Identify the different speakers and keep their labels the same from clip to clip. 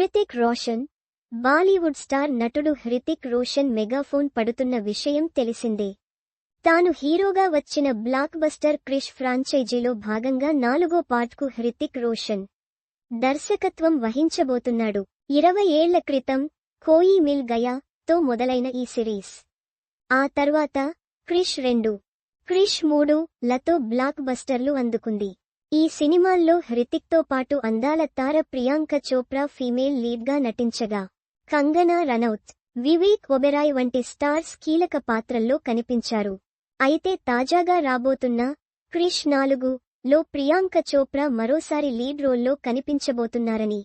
Speaker 1: Hrithik Roshan Bollywood star నటుడు Hrithik Roshan megaphone పడుతున్న విషయం తెలిసిందే. తాను హీరోగా వచ్చిన బ్లాక్ బస్టర్ క్రిష్ ఫ్రాంచైజీలో భాగంగా నాలుగో పార్ట్కు హృతిక్ రోషన్ దర్శకత్వం వహించబోతున్నాడు. ఇరవై ఏళ్ళ క్రితం కోయి మిల్ గయా తో మొదలైన ఈ సిరీస్. ఆ తర్వాత క్రిష్ రెండు క్రిష్ మూడు లతో బ్లాక్ బస్టర్లు అందుకుంది. ఈ సినిమాల్లో హృతిక్తో పాటు అందాల తార ప్రియాంక చోప్రా ఫీమేల్ లీడ్గా నటించగా కంగనా రనౌత్ వివేక్ ఒబెరాయ్ వంటి స్టార్స్ కీలక పాత్రల్లో కనిపించారు. అయితే తాజాగా రాబోతున్న క్రిష్ నాలుగు లో ప్రియాంక చోప్రా మరోసారి లీడ్ రోల్లో కనిపించబోతున్నారని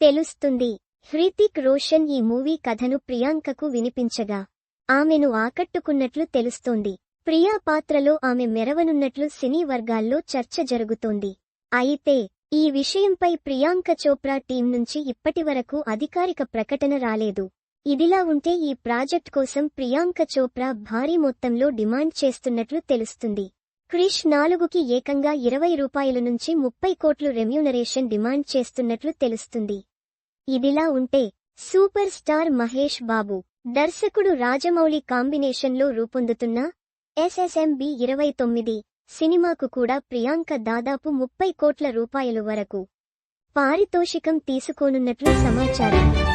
Speaker 1: తెలుస్తుంది. హృతిక్ రోషన్ ఈ మూవీ కథను ప్రియాంకకు వినిపించగా ఆమెను ఆకట్టుకున్నట్లు తెలుస్తోంది. ప్రియా పాత్రలో ఆమె మెరవనున్నట్లు సినీ వర్గాల్లో చర్చ జరుగుతోంది. అయితే ఈ విషయంపై ప్రియాంక చోప్రా టీం నుంచి ఇప్పటివరకు అధికారిక ప్రకటన రాలేదు. ఇదిలా ఉంటే ఈ ప్రాజెక్ట్ కోసం ప్రియాంక చోప్రా భారీ మొత్తంలో డిమాండ్ చేస్తున్నట్లు తెలుస్తుంది. క్రిష్ నాలుగుకి ఏకంగా ఇరవై రూపాయల నుంచి ముప్పై కోట్లు రెమ్యూనరేషన్ డిమాండ్ చేస్తున్నట్లు తెలుస్తుంది. ఇదిలా ఉంటే సూపర్ స్టార్ మహేష్ బాబు దర్శకుడు రాజమౌళి కాంబినేషన్లో రూపొందుతున్న ఎస్ఎస్ఎంబి ఇరవై తొమ్మిది సినిమాకు కూడా ప్రియాంక దాదాపు ముప్పై కోట్ల రూపాయలు వరకు. పారితోషికం తీసుకోనున్నట్లు సమాచారం.